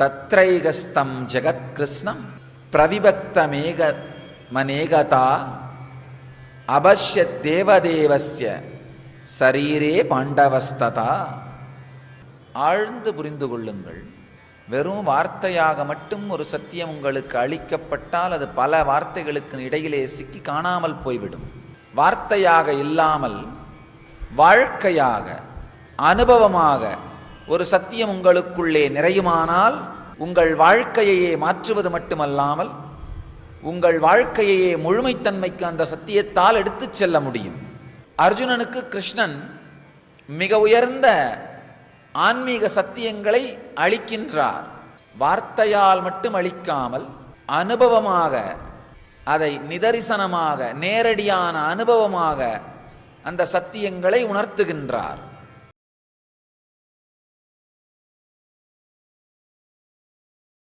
தத்ரைகஸ்தம் ஜெகத்கிருஷ்ணம் பிரவிபக்தமேக மனேகதா அபஷ்ய தேவதேவசிய சரீரே பாண்டவஸ்ததா ஆழ்ந்து புரிந்து கொள்ளுங்கள். வெறும் வார்த்தையாக மட்டும் ஒரு சத்தியம் உங்களுக்கு அளிக்கப்பட்டால் அது பல வார்த்தைகளுக்கு இடையிலே சிக்கி காணாமல் போய்விடும். வார்த்தையாக இல்லாமல் வாழ்க்கையாக அனுபவமாக ஒரு சத்தியம் உங்களுக்குள்ளே நிறையுமானால் உங்கள் வாழ்க்கையையே மாற்றுவது மட்டுமல்லாமல் உங்கள் வாழ்க்கையையே முழுமைத்தன்மைக்கு அந்த சத்தியத்தால் எடுத்துச் செல்ல முடியும். அர்ஜுனனுக்கு கிருஷ்ணன் மிக உயர்ந்த ஆன்மீக சத்தியங்களை அளிக்கின்றார். வார்த்தையால் மட்டும் அளிக்காமல் அனுபவமாக அதை நிதரிசனமாக நேரடியான அனுபவமாக அந்த சத்தியங்களை உணர்த்துகின்றார்.